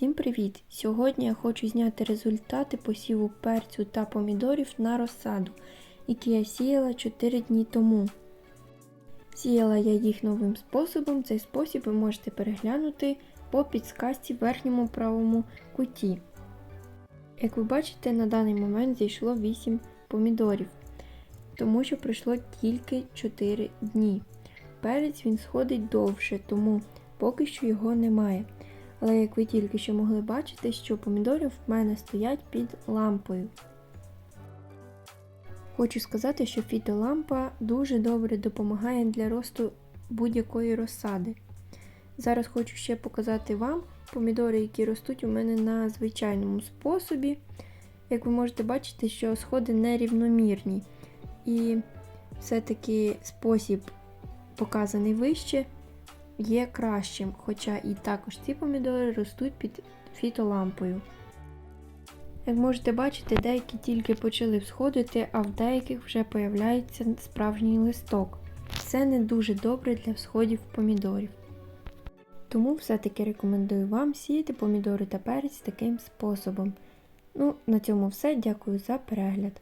Всім привіт! Сьогодні я хочу зняти результати посіву перцю та помідорів на розсаду, які я сіяла 4 дні тому. Сіяла я їх новим способом. Цей спосіб ви можете переглянути по підсказці в верхньому правому куті. Як ви бачите, на даний момент зійшло 8 помідорів, тому що пройшло тільки 4 дні. Перець він сходить довше, тому поки що його немає. Але як ви тільки що могли бачити, що помідори в мене стоять під лампою. Хочу сказати, що фітолампа дуже добре допомагає для росту будь-якої розсади. Зараз хочу ще показати вам помідори, які ростуть у мене на звичайному способі. Як ви можете бачити, що сходи нерівномірні. І все-таки спосіб, показаний вище, є кращим, хоча і також ці помідори ростуть під фітолампою. Як можете бачити, деякі тільки почали всходити, а в деяких вже появляється справжній листок. Це не дуже добре для всходів помідорів. Тому все-таки рекомендую вам сіяти помідори та перець таким способом. Ну, на цьому все. Дякую за перегляд.